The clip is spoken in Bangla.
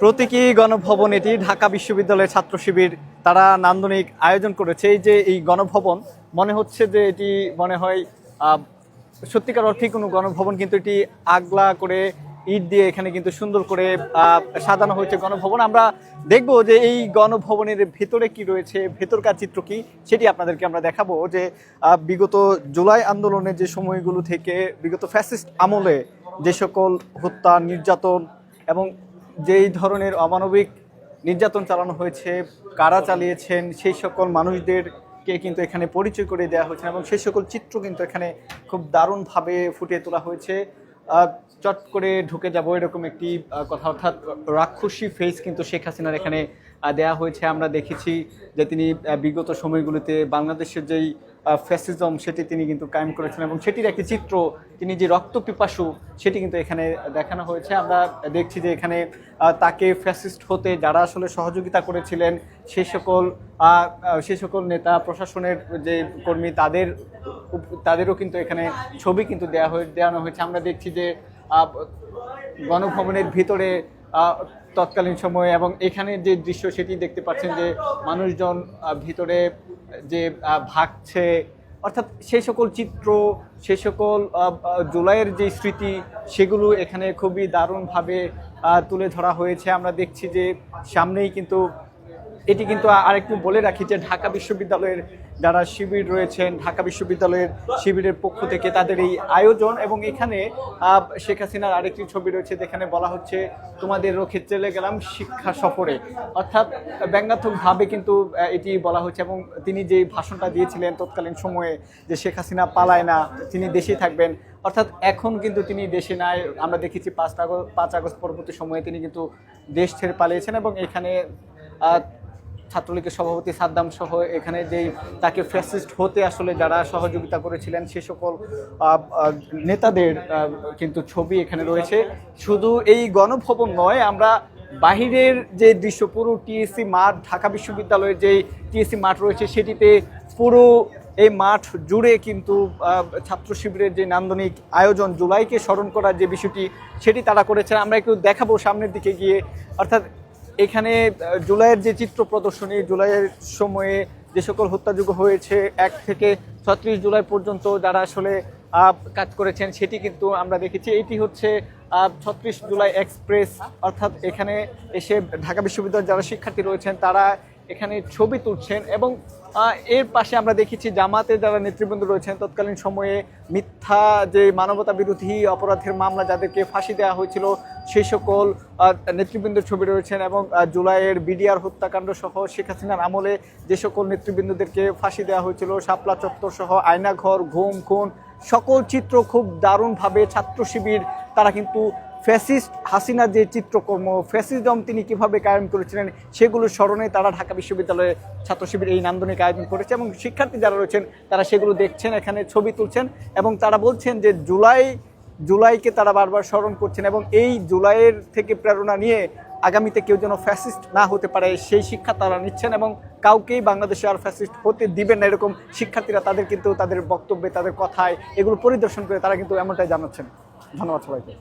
প্রতীকী গণভবন এটি ঢাকা বিশ্ববিদ্যালয়ের ছাত্র শিবির। তারা নান্দনিক আয়োজন করেছে। এই যে এই গণভবন, মনে হচ্ছে যে এটি মনে হয় সত্যিকার অর্থে কোনো গণভবন, কিন্তু এটি আগলা করে ইট দিয়ে এখানে কিন্তু সুন্দর করে সাজানো হয়েছে গণভবন। আমরা দেখব যে এই গণভবনের ভেতরে কি রয়েছে, ভেতরকার চিত্র কি, সেটি আপনাদেরকে আমরা দেখাবো যে বিগত জুলাই আন্দোলনের যে সময়গুলো থেকে, বিগত ফ্যাসিস্ট আমলে যে সকল হত্যা, নির্যাতন এবং যেই ধরনের অমানবিক নির্যাতন চালানো হয়েছে, কারা চালিয়েছেন, সেই সকল মানুষদেরকে কিন্তু এখানে পরিচয় করে দেওয়া হয়েছে এবং সেই সকল চিত্র কিন্তু এখানে খুব দারুণভাবে ফুটিয়ে তোলা হয়েছে। চট করে ঢুকে যাব এরকম একটি কথা অর্থাৎ রাক্ষসী ফেস কিন্তু শেখ হাসিনার এখানে দেয়া হয়েছে। আমরা দেখেছি যে তিনি বিগত সময়গুলোতে বাংলাদেশের যেই ফ্যাসিজম সেটি তিনি কিন্তু কায়েম করেছেন এবং সেটির একটি চিত্র তিনি যে রক্ত পিপাসু সেটি কিন্তু এখানে দেখানো হয়েছে। আমরা দেখছি যে এখানে তাকে ফ্যাসিস্ট হতে যারা আসলে সহযোগিতা করেছিলেন সে সকল আহ, সকল নেতা প্রশাসনের যে কর্মী তাদের তাদেরও কিন্তু এখানে ছবি কিন্তু দেওয়া হয়ে দেওয়ানো হয়েছে। আমরা দেখছি যে গণভবনের ভিতরে তৎকালীন সময়ে এবং এখানে যে দৃশ্য সেটি দেখতে পাচ্ছেন যে মানুষজন ভিতরে যে ভাগছে, অর্থাৎ সেই সকল চিত্র সেই সকল জুলাইয়ের যে স্মৃতি, সেগুলো এখানে খুবই দারুণভাবে তুলে ধরা হয়েছে। আমরা দেখছি যে সামনেই কিন্তু এটি কিন্তু আরেকটু বলে রাখি যে ঢাকা বিশ্ববিদ্যালয়ের যারা শিবির রয়েছেন, ঢাকা বিশ্ববিদ্যালয়ের শিবিরের পক্ষ থেকে তাদের এই আয়োজন এবং এখানে শেখ হাসিনার আরেকটি ছবি রয়েছে যেখানে বলা হচ্ছে, তোমাদের রক্ষে চলে গেলাম শিক্ষা সফরে। অর্থাৎ ব্যঙ্গাত্মকভাবে কিন্তু এটি বলা হচ্ছে এবং তিনি যে ভাষণটা দিয়েছিলেন তৎকালীন সময়ে যে শেখ হাসিনা পালায় না, তিনি দেশেই থাকবেন। অর্থাৎ এখন কিন্তু তিনি দেশে নাই। আমরা দেখেছি পাঁচ আগস্ট পাঁচ আগস্ট পরবর্তী সময়ে তিনি কিন্তু দেশ ছেড়ে পালিয়েছেন এবং এখানে ছাত্রলীগের সভাপতি সাদ্দাম সহ এখানে যেই তাকে ফ্যাসিস্ট হতে আসলে যারা সহযোগিতা করেছিলেন, সে সকল নেতাদের কিন্তু ছবি এখানে রয়েছে। শুধু এই গণভবন নয়, আমরা বাহিরের যে দৃশ্য, পুরো টিএসসি মাঠ, ঢাকা বিশ্ববিদ্যালয়ের যে টিএসসি মাঠ রয়েছে, সেটিতে পুরো এই মাঠ জুড়ে কিন্তু ছাত্র শিবিরের যে নান্দনিক আয়োজন, জুলাইকে স্মরণ করার যে বিষয়টি, সেটি তারা করেছেন। আমরা একটু দেখাবো সামনের দিকে গিয়ে। অর্থাৎ এখানে জুলাইয়ের যে চিত্র প্রদর্শনী, জুলাইয়ের সময়ে যে সকল হত্যাযোগ্য হয়েছে, এক থেকে ছত্রিশ জুলাই পর্যন্ত যারা আসলে কাজ করেছেন, সেটি কিন্তু আমরা দেখেছি। এটি হচ্ছে ছত্রিশ জুলাই এক্সপ্রেস, অর্থাৎ এখানে এসে ঢাকা বিশ্ববিদ্যালয়ের যারা শিক্ষার্থী রয়েছেন, তারা এখানে ছবি তুলছেন এবং এর পাশে আমরা দেখেছি জামাতে যারা নেতৃবৃন্দ রয়েছেন, তৎকালীন সময়ে মিথ্যা যে মানবতা বিরোধী অপরাধের মামলা যাদেরকে ফাঁসি দেওয়া হয়েছিল সেই সকল নেতৃবৃন্দের ছবি রয়েছেন এবং জুলাইয়ের বিডিআর হত্যাকাণ্ড সহ শেখ হাসিনার আমলে যে সকল নেতৃবৃন্দদেরকে ফাঁসি দেওয়া হয়েছিল, শাপলা চত্বর সহ আয়নাঘর, ঘুম, খুন, সকল চিত্র খুব দারুণভাবে ছাত্র শিবির তারা কিন্তু ফ্যাসিস্ট হাসিনার যে চিত্রকর্ম, ফ্যাসিজম তিনি কীভাবে কায়েম করেছিলেন, সেগুলো স্মরণে তারা ঢাকা বিশ্ববিদ্যালয়ে ছাত্র শিবির এই নান্দনিক আয়োজন করেছে এবং শিক্ষার্থী যারা রয়েছেন, তারা সেগুলো দেখছেন, এখানে ছবি তুলছেন এবং তারা বলছেন যে জুলাই, জুলাইকে তারা বারবার স্মরণ করছেন এবং এই জুলাইয়ের থেকে প্রেরণা নিয়ে আগামীতে কেউ যেন ফ্যাসিস্ট না হতে পারে, সেই শিক্ষা তারা নিচ্ছেন এবং কাউকেই বাংলাদেশে আর ফ্যাসিস্ট হতে দিবেন না এরকম শিক্ষার্থীরা তাদের কিন্তু তাদের বক্তব্যে, তাদের কথায় এগুলো পরিদর্শন করে তারা কিন্তু এমনটাই জানাচ্ছেন। ধন্যবাদ সবাইকে।